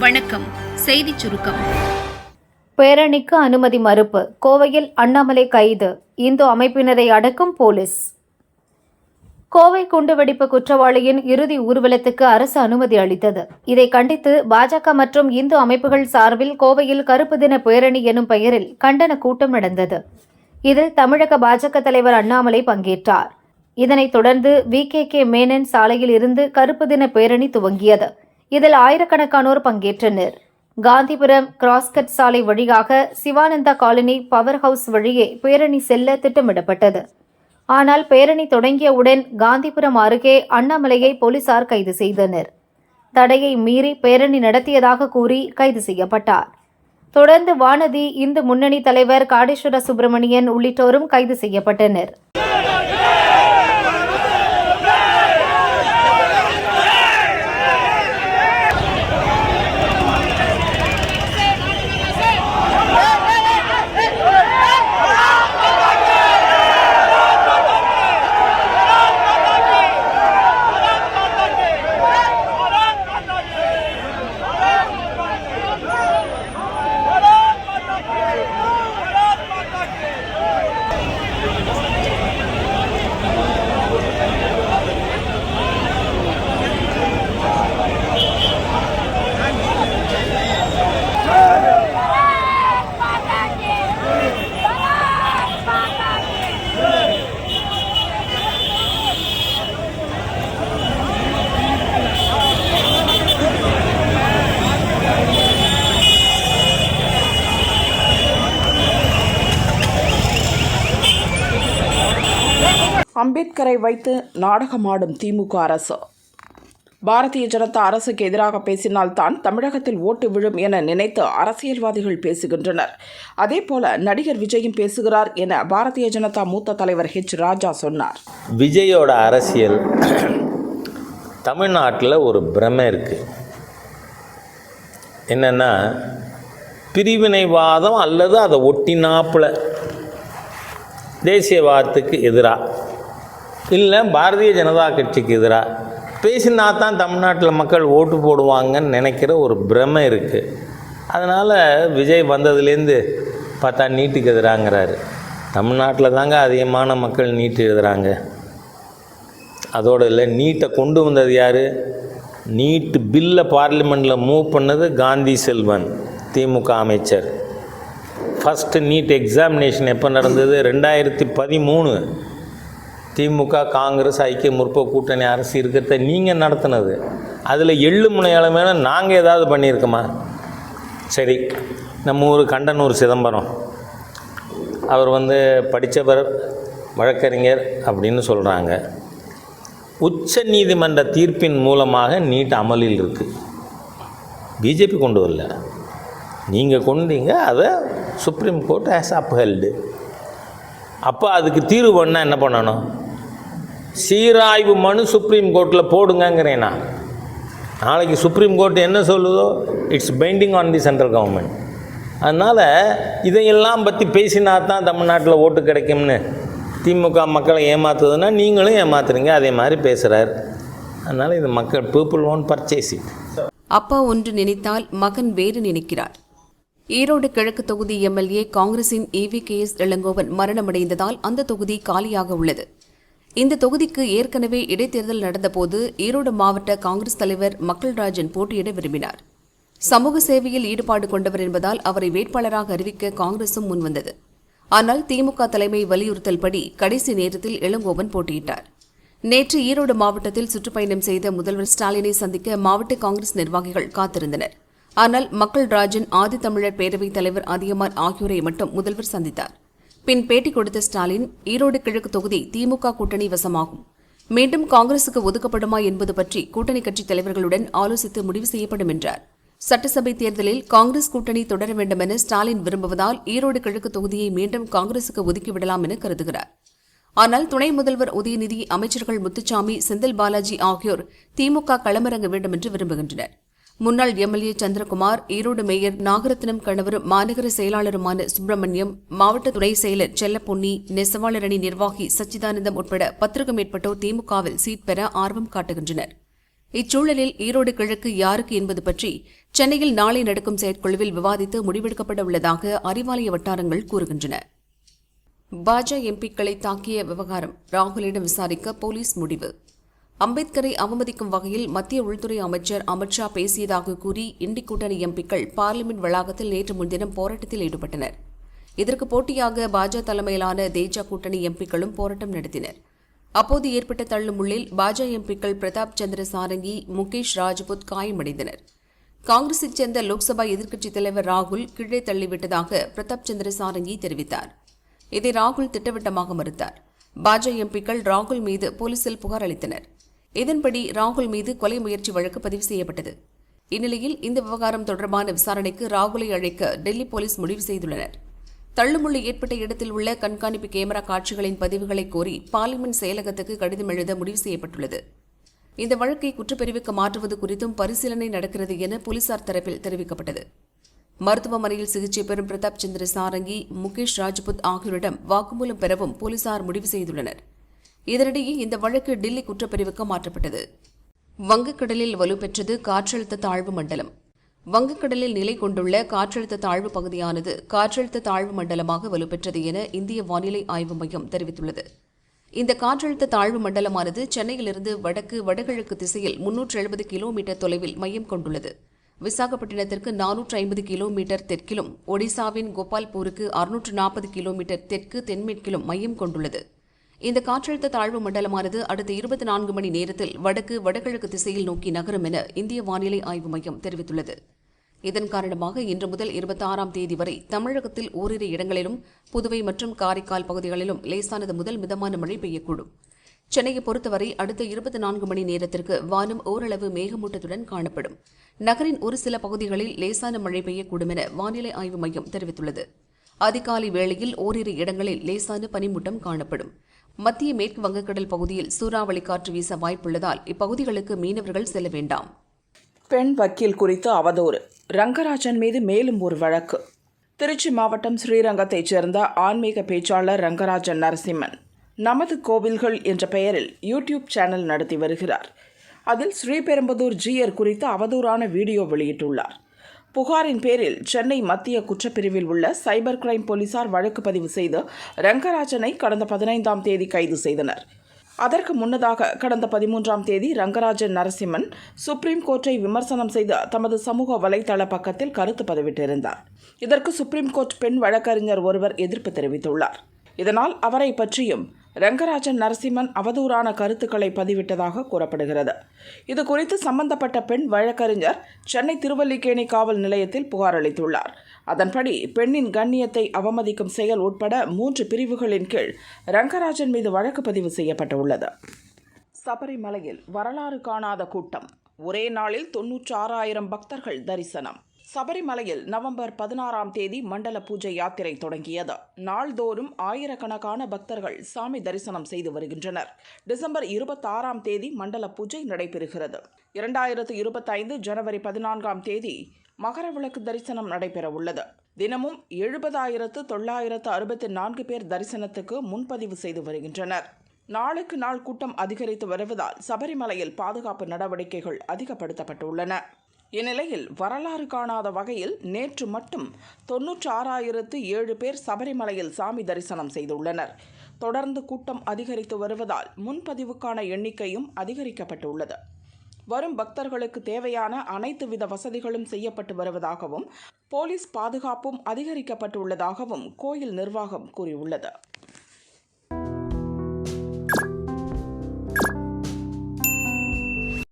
வணக்கம். செய்தி சுருக்கம். பேரணிக்கு அனுமதி மறுப்பு. கோவையில் அண்ணாமலை கைது. இந்து அமைப்பினரை அடக்கும் போலீஸ். கோவை குண்டுவெடிப்பு குற்றவாளியின் இறுதி ஊர்வலத்துக்கு அரசு அனுமதி அளித்தது. இதை கண்டித்து பாஜக மற்றும் இந்து அமைப்புகள் சார்பில் கோவையில் கருப்பு தின பேரணி எனும் பெயரில் கண்டன கூட்டம் நடந்தது. இதில் தமிழக பாஜக தலைவர் அண்ணாமலை பங்கேற்றார். இதனைத் தொடர்ந்து வி கே கே மேனன் சாலையில் இருந்து கருப்பு தின பேரணி துவங்கியது. இதில் ஆயிரக்கணக்கானோர் பங்கேற்றனர். காந்திபுரம் கிராஸ்கட் சாலை வழியாக சிவானந்தா காலனி பவர் ஹவுஸ் வழியே பேரணி செல்ல திட்டமிடப்பட்டது. ஆனால் பேரணி தொடங்கியவுடன் காந்திபுரம் அருகே அண்ணாமலையை போலீசார் கைது செய்தனர். தடையை மீறி பேரணி நடத்தியதாக கூறி கைது செய்யப்பட்டார். தொடர்ந்து வானதி இந்து முன்னணி தலைவர் காடேஸ்வர சுப்பிரமணியன் உள்ளிட்டோரும் கைது செய்யப்பட்டனர். அம்பேத்கரை வைத்து நாடகமாடும் திமுக அரசு. பாரதிய ஜனதா அரசுக்கு எதிராக பேசினால்தான் தமிழகத்தில் ஓட்டு விழும் என நினைத்து அரசியல்வாதிகள் பேசுகின்றனர். அதேபோல நடிகர் விஜயும் பேசுகிறார் என பாரதிய ஜனதா மூத்த தலைவர் ஹெச். ராஜா சொன்னார். விஜயோட அரசியல் தமிழ்நாட்டில் ஒரு பிரமை இருக்குது என்னென்னா பிரிவினைவாதம் அல்லது அதை ஒட்டினாப்புல தேசியவாதத்துக்கு எதிராக இல்லை பாரதிய ஜனதா கட்சிக்கு எதிராக பேசினா தான் தமிழ்நாட்டில் மக்கள் ஓட்டு போடுவாங்கன்னு நினைக்கிற ஒரு பிரமை இருக்குது அதனால் விஜய் வந்ததுலேருந்து பார்த்தா நீட்டுக்கு எதிராங்கிறாரு. தமிழ்நாட்டில் தாங்க அதிகமான மக்கள் நீட்டு எழுதுகிறாங்க அதோடு இல்லை நீட்டை கொண்டு வந்தது யார்? நீட்டு பில்லை பார்லிமெண்ட்டில் மூவ் பண்ணது காந்தி செல்வன் திமுக அமைச்சர். ஃபஸ்ட்டு நீட் எக்ஸாமினேஷன் எப்போ நடந்தது? ரெண்டாயிரத்தி பதிமூணு. திமுக காங்கிரஸ் ஐக்கிய முற்போக்கு கூட்டணி அரசு இருக்கிறத நீங்கள் நடத்தினது. அதில் எள்ளு முனையால நாங்கள் ஏதாவது பண்ணியிருக்கோமா? சரி நம்ம ஊர் கண்டனூர் சிதம்பரம். அவர் வந்து படித்தவர் வழக்கறிஞர் அப்படின்னு சொல்கிறாங்க உச்ச நீதிமன்ற தீர்ப்பின் மூலமாக நீட் அமலில் இருக்குது பிஜேபி கொண்டு வரல. நீங்கள் கொண்டீங்க அதை சுப்ரீம் கோர்ட் ஹேஸ் அப்ஹெல்டு அப்போ அதுக்கு தீர்வு பண்ணால் என்ன பண்ணணும்? சீராய்வு மனு சுப்ரீம் கோர்ட்டில் போடுங்கங்கிறேன். நான் நாளைக்கு சுப்ரீம் கோர்ட் என்ன சொல்லுதோ it's binding on the central government அதனால் இதையெல்லாம் பற்றி பேசினா தான் தமிழ்நாட்டில் ஓட்டு கிடைக்கும்னு திமுக மக்களை ஏமாத்துதுன்னா நீங்களும் ஏமாத்துறீங்க அதே மாதிரி பேசுகிறார் அதனால் இது மக்கள் பீப்புள் ஓன் பர்ச்சேஸ் இட் அப்பா ஒன்று நினைத்தால் மகன் வேறு நினைக்கிறார். ஈரோடு கிழக்கு தொகுதி எம்எல்ஏ காங்கிரசின் E V K S Elangovan மரணமடைந்ததால் அந்த தொகுதி காலியாக உள்ளது. இந்த தொகுதிக்கு ஏற்கனவே இடைத்தேர்தல் நடந்தபோது ஈரோடு மாவட்ட காங்கிரஸ் தலைவர் மக்கள்ராஜன் போட்டியிட விரும்பினார். சமூக சேவையில் ஈடுபாடு கொண்டவர் என்பதால் அவரை வேட்பாளராக அறிவிக்க காங்கிரசும் முன்வந்தது. ஆனால் திமுக தலைமை வலியுறுத்தல் படி கடைசி நேரத்தில் இளங்கோவன் போட்டியிட்டார். நேற்று ஈரோடு மாவட்டத்தில் சுற்றுப்பயணம் செய்த முதல்வர் ஸ்டாலினை சந்திக்க மாவட்ட காங்கிரஸ் நிர்வாகிகள் காத்திருந்தனர். ஆனால் மக்கள் ராஜன் ஆதித்தமிழர் பேரவைத் தலைவர் அதியமான் ஆகியோரை மட்டும் முதல்வர் சந்தித்தார். பின் பேட்டி கொடுத்த ஸ்டாலின் ஈரோடு கிழக்கு தொகுதி திமுக கூட்டணி வசமாகும். மீண்டும் காங்கிரசுக்கு ஒதுக்கப்படுமா என்பது பற்றி கூட்டணி கட்சித் தலைவர்களுடன் ஆலோசித்து முடிவு செய்யப்படும் என்றார். சட்டசபை தேர்தலில் காங்கிரஸ் கூட்டணி தொடர வேண்டும் என ஸ்டாலின் விரும்புவதால் ஈரோடு கிழக்கு தொகுதியை மீண்டும் காங்கிரசுக்கு ஒதுக்கிவிடலாம் என கருதுகிறார். ஆனால் துணை முதல்வர் உதயநிதி அமைச்சர்கள் முத்துச்சாமி செந்தில் பாலாஜி ஆகியோர் திமுக களமிறங்க வேண்டும் என்று விரும்புகின்றனர். முன்னாள் எம்எல்ஏ சந்திரகுமார் ஈரோடு மேயர் நாகரத்னம் கணவரும் மாநகர செயலாளருமான சுப்பிரமணியம் மாவட்ட துணை செயலர் செல்லப்பொன்னி நெசவாளர் அணி நிர்வாகி சச்சிதானந்தம் உட்பட பத்திற்கும் மேற்பட்டோர் திமுகவில் சீட் பெற ஆர்வம் காட்டுகின்றனர். இச்சூழலில் ஈரோடு கிழக்கு யாருக்கு என்பது பற்றி சென்னையில் நாளை நடக்கும் செயற்குழுவில் விவாதித்து முடிவெடுக்கப்பட உள்ளதாக அறிவாலய வட்டாரங்கள் கூறுகின்றன. பாஜ எம்பிக்களை தாக்கிய விவகாரம் ராகுலிடம் விசாரிக்க போலீஸ் முடிவு. அம்பேத்கரை அவமதிக்கும் வகையில் மத்திய உள்துறை அமைச்சர் அமித்ஷா பேசியதாக கூறி இண்டி கூட்டணி எம்பிக்கள் பார்லிமெண்ட் வளாகத்தில் நேற்று முன்தினம் போராட்டத்தில் ஈடுபட்டனர். இதற்கு போட்டியாக பாஜ தலைமையிலான தேஜா கூட்டணி எம்பிக்களும் போராட்டம் நடத்தினர். அப்போது ஏற்பட்ட தள்ளுமுள்ளில் பாஜ எம்பிக்கள் பிரதாப் சந்திர சாரங்கி முகேஷ் ராஜ்புத் காயமடைந்தனர். காங்கிரஸைச் சேர்ந்த லோக்சபா எதிர்க்கட்சித் தலைவர் ராகுல் கீழே தள்ளிவிட்டதாக பிரதாப் சந்திர சாரங்கி தெரிவித்தார். இதை ராகுல் திட்டவட்டமாக மறுத்தார். பாஜ எம்பிக்கள் ராகுல் மீது போலீசில் புகார் அளித்தனர். இதன்படி ராகுல் மீது கொலை முயற்சி வழக்கு பதிவு செய்யப்பட்டது. இந்நிலையில் இந்த விவகாரம் தொடர்பான விசாரணைக்கு ராகுலை அழைக்க டெல்லி போலீஸ் முடிவு செய்துள்ளனர். தள்ளுமுள்ளு ஏற்பட்ட இடத்தில் உள்ள கண்காணிப்பு கேமரா காட்சிகளின் பதிவுகளை கோரி பார்லிமெண்ட் செயலகத்துக்கு கடிதம் எழுத முடிவு செய்யப்பட்டுள்ளது. இந்த வழக்கை குற்றப்பிரிவுக்கு மாற்றுவது குறித்தும் பரிசீலனை நடக்கிறது என போலீசார் தரப்பில் தெரிவிக்கப்பட்டது. மருத்துவமனையில் சிகிச்சை பெறும் பிரதாப் சந்திர சாரங்கி முகேஷ் ராஜ்புத் ஆகியோரிடம் வாக்குமூலம் பெறவும் போலீசார் முடிவு செய்துள்ளனர். இதனிடையே இந்த வழக்கு டெல்லி குற்றப்பிரிவுக்கு மாற்றப்பட்டது. வங்கக்கடலில் வலுப்பெற்றது காற்றழுத்த தாழ்வு மண்டலம். வங்கக்கடலில் நிலை கொண்டுள்ள காற்றழுத்த தாழ்வு பகுதியானது காற்றழுத்த தாழ்வு மண்டலமாக வலுப்பெற்றது என இந்திய வானிலை ஆய்வு மையம் தெரிவித்துள்ளது. இந்த காற்றழுத்த தாழ்வு மண்டலமானது சென்னையிலிருந்து வடக்கு வடகிழக்கு திசையில் முன்னூற்று எழுபது கிலோமீட்டர் தொலைவில் மையம் கொண்டுள்ளது. விசாகப்பட்டினத்திற்கு நானூற்று ஐம்பது கிலோமீட்டர் தெற்கிலும் ஒடிசாவின் கோபால்பூருக்கு அறுநூற்று நாற்பது கிலோமீட்டர் தெற்கு தென்மேற்கிலும் மையம் கொண்டுள்ளது. இந்த காற்றழுத்த தாழ்வு மண்டலமானது அடுத்த இருபத்தி நான்கு மணி நேரத்தில் வடக்கு வடகிழக்கு திசையில் நோக்கி நகரும் என இந்திய வானிலை ஆய்வு மையம் தெரிவித்துள்ளது. இதன் காரணமாக இன்று முதல் இருபத்தி ஆறாம் தேதி வரை தமிழகத்தில் ஓரிரு இடங்களிலும் புதுவை மற்றும் காரைக்கால் பகுதிகளிலும் லேசானது முதல் மிதமான மழை பெய்யக்கூடும். சென்னையை பொறுத்தவரை அடுத்த இருபத்தி நான்கு மணி நேரத்திற்கு வானம் ஓரளவு மேகமூட்டத்துடன் காணப்படும். நகரின் ஒரு சில பகுதிகளில் லேசான மழை பெய்யக்கூடும் என வானிலை ஆய்வு மையம் தெரிவித்துள்ளது. அதிகாலை வேளையில் ஓரிரு இடங்களில் லேசான பனிமூட்டம் காணப்படும். மத்திய மேற்கு வங்கக்கடல் பகுதியில் சூறாவளி காற்று வீச வாய்ப்புள்ளதால் இப்பகுதிகளுக்கு மீனவர்கள் செல்ல வேண்டாம். பெண் வக்கீல் குறித்து அவதூறு. ரங்கராஜன் மீது மேலும் ஒரு வழக்கு. திருச்சி மாவட்டம் ஸ்ரீரங்கத்தைச் சேர்ந்த ஆன்மீக பேச்சாளர் ரங்கராஜன் நரசிம்மன் நமது கோவில்கள் என்ற பெயரில் யூடியூப் சேனல் நடத்தி வருகிறார். அதில் ஸ்ரீபெரும்புதூர் ஜீயர் குறித்து அவதூறான வீடியோ வெளியிட்டுள்ளார். புகாரின் பேரில் சென்னை மத்திய குற்றப்பிரிவில் உள்ள சைபர் கிரைம் போலீசார் வழக்கு பதிவு செய்து ரங்கராஜனை கடந்த பதினைந்தாம் தேதி கைது செய்தனர். அதற்கு முன்னதாக கடந்த பதிமூன்றாம் தேதி ரங்கராஜன் நரசிம்மன் சுப்ரீம் கோர்ட்டை விமர்சனம் செய்து தமது சமூக வலைதள பக்கத்தில் கருத்து பதிவிட்டிருந்தார். இதற்கு சுப்ரீம் கோர்ட் பெண் வழக்கறிஞர் ஒருவர் எதிர்ப்பு தெரிவித்துள்ளார். இதனால் அவரை பற்றியும் ரங்கராஜன் நரசிம்மன் அவதூறான கருத்துக்களை பதிவிட்டதாக கூறப்படுகிறது. இது குறித்து சம்பந்தப்பட்ட பெண் வழக்கறிஞர் சென்னை திருவல்லிக்கேணி காவல் நிலையத்தில் புகார் அளித்துள்ளார். அதன்படி பெண்ணின் கண்ணியத்தை அவமதிக்கும் செயல் உட்பட மூன்று பிரிவுகளின் கீழ் ரங்கராஜன் மீது வழக்கு பதிவு செய்யப்பட்டுள்ளது. சபரிமலையில் வரலாறு காணாத கூட்டம். ஒரே நாளில் தொன்னூற்றி ஆறாயிரம் பக்தர்கள் தரிசனம். சபரிமலையில் நவம்பர் பதினாறாம் தேதி மண்டல பூஜை யாத்திரை தொடங்கியது. நாள்தோறும் ஆயிரக்கணக்கான பக்தர்கள் சாமி தரிசனம் செய்து வருகின்றனர். டிசம்பர் இருபத்தாறாம் தேதி மண்டல பூஜை நடைபெறுகிறது. இரண்டாயிரத்து இருபத்தைந்து ஜனவரி பதினான்காம் தேதி மகர விளக்கு தரிசனம் நடைபெற உள்ளது தினமும் எழுபதாயிரத்து தொள்ளாயிரத்து அறுபத்தி நான்கு பேர் தரிசனத்துக்கு முன்பதிவு செய்து வருகின்றனர். நாளுக்கு நாள் கூட்டம் அதிகரித்து வருவதால் சபரிமலையில் பாதுகாப்பு நடவடிக்கைகள் அதிகப்படுத்தப்பட்டுள்ளன. இந்நிலையில் வரலாறு காணாத வகையில் நேற்று மட்டும் தொன்னூற்றி ஆறாயிரத்து ஏழு பேர் சபரிமலையில் சாமி தரிசனம் செய்துள்ளனர். தொடர்ந்து கூட்டம் அதிகரித்து வருவதால் முன்பதிவுக்கான எண்ணிக்கையும் அதிகரிக்கப்பட்டுள்ளது. வரும் பக்தர்களுக்கு தேவையான அனைத்து வித வசதிகளும் செய்யப்பட்டு வருவதாகவும் போலீஸ் பாதுகாப்பும் அதிகரிக்கப்பட்டுள்ளதாகவும் கோயில் நிர்வாகம் கூறியுள்ளது.